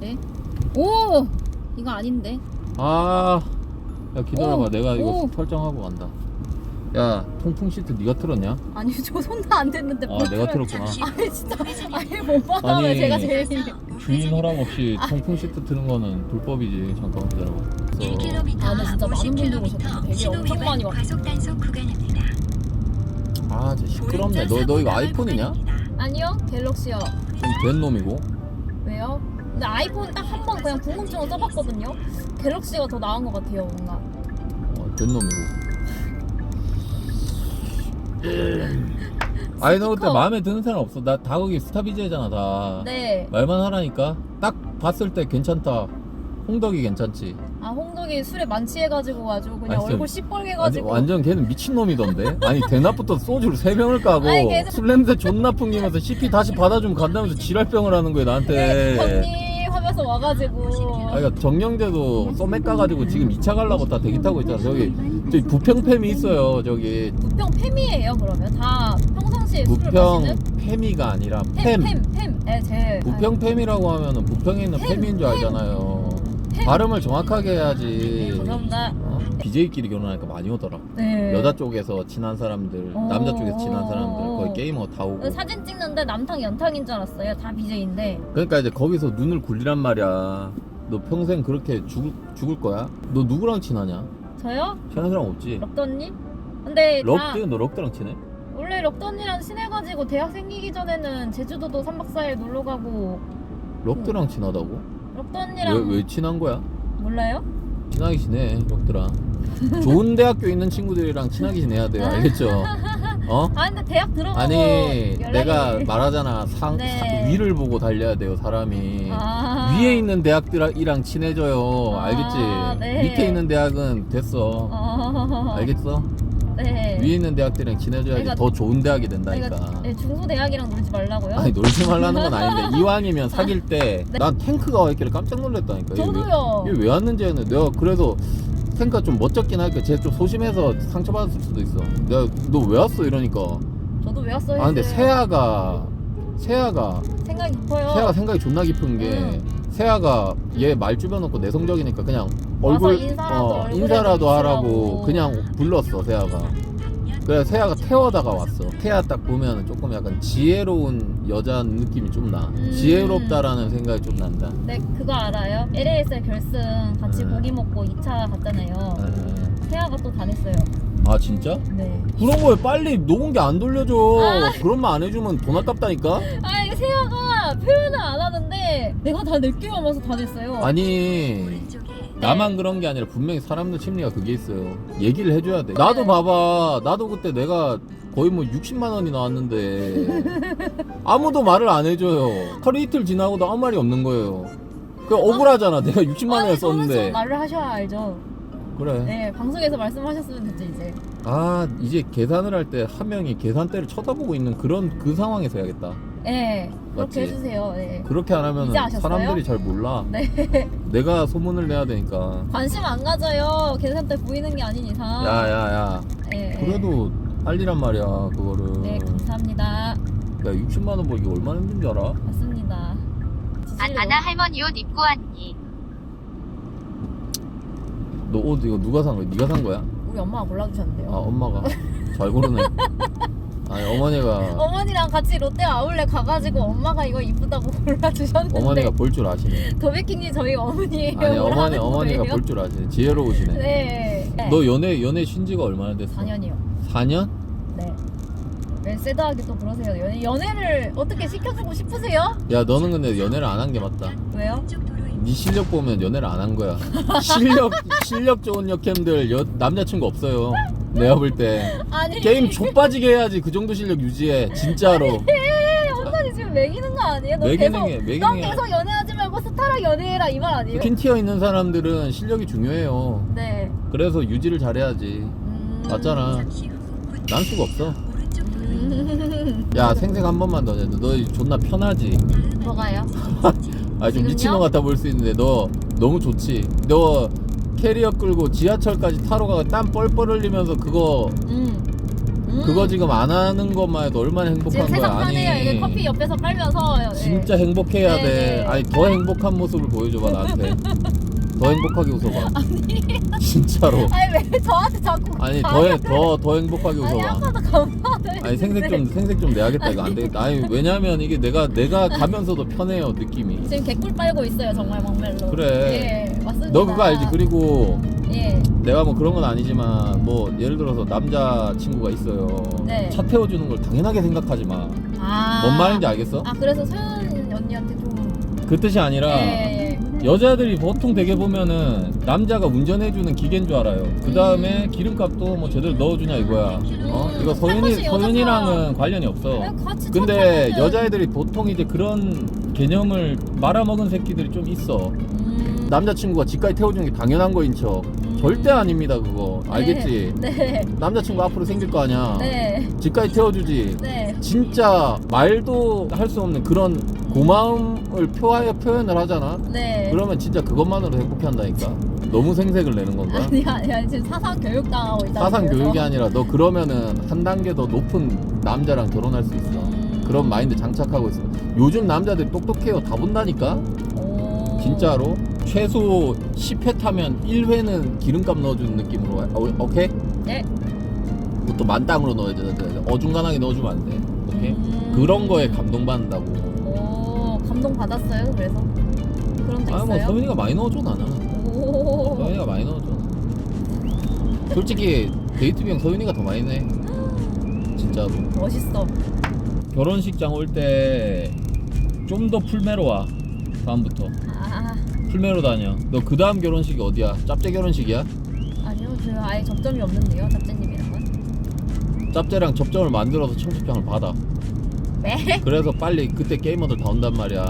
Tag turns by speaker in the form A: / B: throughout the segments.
A: 네. 오 이거 아닌데.
B: 아, 야 기다려봐.
A: 오,
B: 내가 이거
A: 오.
B: 설정하고 간다. 야, 통풍 시트 네가 틀었냐?
A: 아니 저 손도 안 됐는데.
B: 아,
A: 뭘
B: 내가
A: 틀어요?
B: 틀었구나.
A: 아니 진짜 아니 못
B: 아니.
A: 제가 제일.
B: 주인 허락 없이 통풍 시트 트는 거는 불법이지. 잠깐만 기다려봐. 그래서
C: 1km
A: 아, 근데 진짜 많은 분들 오셨다. 되게 엄청 많이
C: 위반
A: 왔-
C: 과속 단속 구간입니다.
B: 아, 진짜 시끄럽네. 너 너 이거 아이폰이냐?
A: 아니요 갤럭시요.
B: 좀 된 놈이고.
A: 왜요? 근데 아이폰 딱 한 번 그냥 궁금증을 써봤거든요. 갤럭시가 더 나은 것 같아요 뭔가.
B: 어, 된 놈이고. 아니 너 그때
A: 스티커.
B: 마음에 드는 사람 없어? 나 다 거기 스타비제잖아 다.
A: 네.
B: 말만 하라니까. 딱 봤을 때 괜찮다. 홍덕이 괜찮지.
A: 아 홍덕이 술에 만취해가지고 아주 그냥
B: 아니,
A: 얼굴
B: 아니,
A: 시뻘개가지고.
B: 완전 걔는 미친놈이던데? 아니 대낮부터 소주를 세병을 까고
A: 아니, 걔는-
B: 술 냄새 존나 풍기면서 CP 다시 받아주면 간다면서 지랄병을 하는 거야 나한테
A: 네, 언니 하면서 와가지고.
B: 아 그러니까 정영재도 소맥 까가지고 지금 2차 가려고 다 대기 타고 있잖아 저기 저기 부평팸이 있어요 저기
A: 부평 팸이에요 그러면 다 평상시에 술을
B: 부평
A: 마시는
B: 팸이가 아니라
A: 팸,
B: 팸
A: 팸, 팸. 네, 제.
B: 부평 팸이라고 하면은 부평에 있는
A: 팸,
B: 팸인 줄 알잖아요
A: 팸.
B: 발음을 정확하게
A: 네,
B: 해야지
A: 감사합니다.
B: 어? BJ끼리 결혼하니까 많이 오더라
A: 네.
B: 여자 쪽에서 친한 사람들,
A: 어.
B: 남자 쪽에서 친한 사람들,
A: 어.
B: 거의 게이머 다 오고.
A: 그 사진 찍는데 남탕 연탕인 줄 알았어요. 다 BJ인데.
B: 그러니까 이제 거기서 눈을 굴리란 말이야. 너 평생 그렇게 죽을, 죽을 거야? 너 누구랑 친하냐?
A: 저요?
B: 친한 사람 없지?
A: 럭더 언니? 근데 다
B: 럭드? 너 럭드랑 친해?
A: 원래 럭더 언니랑 친해가지고 대학 생기기 전에는 제주도도 3박 4일 놀러 가고
B: 럭드랑 친하다고? 왜,
A: 언니랑
B: 왜 친한 거야?
A: 몰라요?
B: 친하게 지내, 럭드랑. 좋은 대학교 있는 친구들이랑 친하게 지내야 돼요. 알겠죠? 어?
A: 아 근데 대학 들어가고
B: 아니, 내가 말하잖아. 상,
A: 네.
B: 사- 위를 보고 달려야 돼요, 사람이.
A: 아.
B: 위에 있는 대학들이랑 친해져요.
A: 아,
B: 알겠지?
A: 네.
B: 밑에 있는 대학은 됐어.
A: 어...
B: 알겠어?
A: 네.
B: 위에 있는 대학들이랑 친해져야지
A: 내가-
B: 더 좋은 대학이 된다니까.
A: 네, 중소 대학이랑 놀지 말라고요?
B: 아니 놀지 말라는 건 아닌데 이왕이면 사귈 때
A: 네.
B: 난 탱크가 와 있길래 깜짝 놀랐다니까. 이게
A: 저도요.
B: 왜, 이게 왜 왔는지 했는데 내가 그래도 탱크가 좀 멋졌긴 하니까 쟤좀 소심해서 상처받았을 수도 있어. 내가 너 왜 왔어 이러니까.
A: 저도 왜 왔어요?
B: 아 근데
A: 했어요.
B: 세아가 세아가
A: 생각이 깊어요.
B: 세아가 생각이 존나 깊은 게
A: 음.
B: 세아가 얘 말 주변놓고 내성적이니까 그냥
A: 와서
B: 얼굴
A: 인사라도
B: 어,
A: 얼굴에
B: 인사라도 하라고. 그냥 불렀어 세아가 그래 세아가 태워다가 왔어 태아 딱 보면 조금 약간 지혜로운 여자 느낌이 좀나
A: 음.
B: 지혜롭다라는 생각이 좀 난다
A: 네 그거 알아요? LASL 결승 같이
B: 음.
A: 고기 먹고 2차 갔잖아요.
B: 음.
A: 태아가 또 다녔어요.
B: 아 진짜?
A: 네.
B: 그런 거에 빨리 녹은 게 안 돌려줘
A: 아.
B: 그런 말 안 해주면 돈 아깝다니까
A: 아 이게 세아가 표현을 안 하는데 내가 다 느껴오면서 다 됐어요.
B: 아니 나만 그런 게 아니라 분명히 사람들 심리가 그게 있어요. 얘기를 해줘야 돼. 나도 봐봐. 나도 그때 내가 거의 뭐 60만 원이 나왔는데 아무도 말을 안 해줘요. 하루 이틀 지나고도 아무 말이 없는 거예요. 그 억울하잖아. 내가 60만 원을 썼는데.
A: 말을 하셔야 알죠.
B: 그래.
A: 네 방송에서 말씀하셨으면 됐죠 이제.
B: 아 이제 계산을 할 때 한 명이 계산대를 쳐다보고 있는 그런 그 상황에서 해야겠다.
A: 네? 그렇게 해주세요. 네.
B: 그렇게 안 하면
A: 이제 아셨어요?
B: 사람들이 잘 몰라.
A: 네
B: 내가 소문을 내야 되니까.
A: 관심 안 가져요. 계산 때 보이는 게 아닌 이상.
B: 야야야.
A: 네.
B: 그래도 빨리란 말이야 그거를.
A: 네 감사합니다.
B: 야 60만 원 벌기 얼마나 힘든 줄 알아?
A: 맞습니다.
D: 안, 아나 할머니 옷 입고 왔니?
B: 너 옷 이거 누가 산 거야? 네가 산 거야?
A: 우리 엄마가 골라주셨는데요.
B: 아 엄마가 잘 고르네. 아니 어머니가
A: 어머니랑 같이 롯데 아울렛 가가지고 엄마가 이거 이쁘다고 골라주셨는데
B: 어머니가 볼 줄 아시네.
A: 더베킹님 저희 어머니예요.
B: 아니 어머니
A: 뭐라는
B: 어머니가
A: 거예요?
B: 볼 줄 아시네. 지혜로우시네.
A: 네. 네.
B: 너 연애 연애 쉰지가 얼마나 됐어?
A: 4년이요.
B: 4년?
A: 네. 왜 새드하게 또 그러세요? 연애, 연애를 어떻게 시켜주고 싶으세요?
B: 야 너는 근데 연애를 안 한 게 맞다.
A: 왜요?
B: 네 실력 보면 연애를 안 한 거야. 실력 실력 좋은 역캠들 여, 남자친구 없어요. 내가 볼 때
A: 아니
B: 게임 족빠지게 해야지 그 정도 실력 유지해 진짜로.
A: 언니 지금 매기는 거 아니에요? 너
B: 매기는
A: 계속
B: 게- 매기는
A: 넌
B: 게-
A: 계속 연애하지 말고 스타랑 연애해라 이 말 아니에요?
B: 퀸티어 있는 사람들은 실력이 중요해요.
A: 네.
B: 그래서 유지를 잘해야지.
A: 음...
B: 맞잖아. 난 수가 없어.
A: 음...
B: 야 생색 한 번만 더 내줘. 너 존나 편하지.
A: 뭐가요?
B: 아 좀
A: 지금요?
B: 미친 것 같아 보일 수 있는데 너 너무 좋지. 너 캐리어 끌고 지하철까지 타러 가고 땀 뻘뻘 흘리면서 그거
A: 음. 음.
B: 그거 지금 안 하는 것만 해도 얼마나
A: 지금
B: 행복한 거야
A: 세상
B: 아니
A: 사네요. 이게 커피 옆에서 빨면서 예.
B: 진짜 행복해야
A: 네,
B: 돼
A: 네.
B: 아니 더 행복한 모습을 보여줘봐 나한테 더 행복하게 웃어봐 진짜로
A: 아니 왜 저한테 자꾸
B: 아니 더더 더 행복하게
A: 아니
B: 웃어봐
A: 아까도 감사해.
B: 아니 생색 좀 생색 좀 내야겠다 이거 안 되겠다 아니 왜냐면 이게 내가 내가 가면서도 편해요 느낌이
A: 지금 개꿀 빨고 있어요 정말 막멜로.
B: 그래.
A: 예 맞습니다.
B: 너 그거 알지 그리고
A: 예.
B: 내가 뭐 그런 건 아니지만 뭐 예를 들어서 남자 친구가 있어요
A: 네.
B: 차 태워주는 걸 당연하게 생각하지 마뭔
A: 아.
B: 말인지 알겠어?
A: 아 그래서 소연 언니한테 좀.
B: 그 뜻이 아니라
A: 예, 예.
B: 여자들이 보통 되게 보면은 남자가 운전해주는 기계인 줄 알아요. 그 다음에 기름값도 뭐 제대로 넣어주냐 이거야. 어?
A: 음,
B: 이거 서윤이 서윤이랑은 관련이 없어.
A: 그냥 같이
B: 근데 여자애들이 보통 이제 그런 개념을 말아먹은 새끼들이 좀 있어.
A: 음.
B: 남자친구가 집까지 태워주는 게 당연한 거인 척.
A: 음.
B: 절대 아닙니다 그거.
A: 네.
B: 알겠지?
A: 네.
B: 남자친구 앞으로 생길 거 아니야.
A: 네.
B: 집까지 태워주지.
A: 네.
B: 진짜 말도 할 수 없는 그런 고마움을 표하여 표현을 하잖아.
A: 네.
B: 그러면 진짜 그것만으로 행복해한다니까. 너무 생색을 내는 건가?
A: 아니 아니 지금 사상 교육 당하고 있다.
B: 사상 교육이 아니라 너 그러면은 한 단계 더 높은 남자랑 결혼할 수 있어.
A: 음.
B: 그런 마인드 장착하고 있어. 요즘 남자들 똑똑해요. 다 본다니까.
A: 오.
B: 진짜로. 최소 10회 타면 1회는 기름값 넣어주는 느낌으로. 해. 어, 오케이?
A: 네.
B: 그것도 만땅으로 넣어야 돼. 어중간하게 넣어주면 안 돼. 오케이?
A: 음.
B: 그런 거에 감동받는다고.
A: 오 감동 받았어요. 그래서 그런 적
B: 아, 뭐
A: 있어요.
B: 서윤이가 많이 넣어줘 나는.
A: 오.
B: 서윤이가 많이 넣어줘. 솔직히 데이트 비용 서윤이가 더 많이 내. 진짜로.
A: 멋있어.
B: 결혼식장 올 때 좀 더 풀메로 와. 다음부터
A: 아
B: 풀메로 다녀. 너 그 다음 결혼식이 어디야? 짭제 결혼식이야?
A: 아니요 저 아예 접점이 없는데요 잡재님이랑은.
B: 짭제랑 접점을 만들어서 청첩장을 받아.
A: 네.
B: 그래서 빨리 그때 게이머들 다 온단 말이야.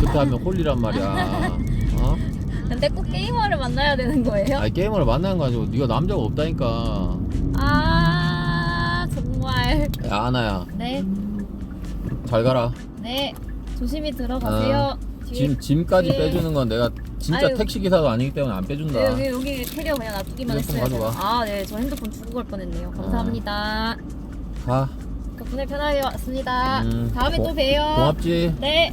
B: 그때 하면 홀리란 말이야. 어?
A: 근데 꼭 게이머를 만나야 되는 거예요?
B: 아니 게이머를 만나는 거 아니고 네가 남자가 없다니까.
A: 아 정말.
B: 야 아나야
A: 네.
B: 잘 가라.
A: 네. 조심히 들어가세요. 뒤에
B: 짐 짐까지
A: 네.
B: 빼주는 건 내가 진짜
A: 아유.
B: 택시 기사도 아니기 때문에 안 빼준다.
A: 네, 여기 여기 캐리어 그냥 놔두기만 했어요. 아, 네, 저 핸드폰 두고 갈 뻔했네요. 감사합니다.
B: 가.
A: 덕분에 편하게 왔습니다.
B: 음,
A: 다음에
B: 고-
A: 또 봬요.
B: 고맙지.
A: 네,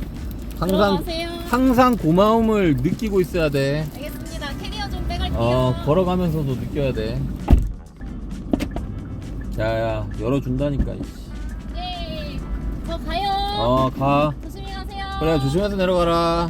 B: 항상
A: 들어가세요.
B: 항상 고마움을 느끼고 있어야 돼.
A: 알겠습니다. 캐리어 좀 빼갈게요.
B: 어 걸어가면서도 느껴야 돼. 야야 열어준다니까. 이씨.
A: 예, 저 가요.
B: 어 가. 그래 조심해서 내려가라.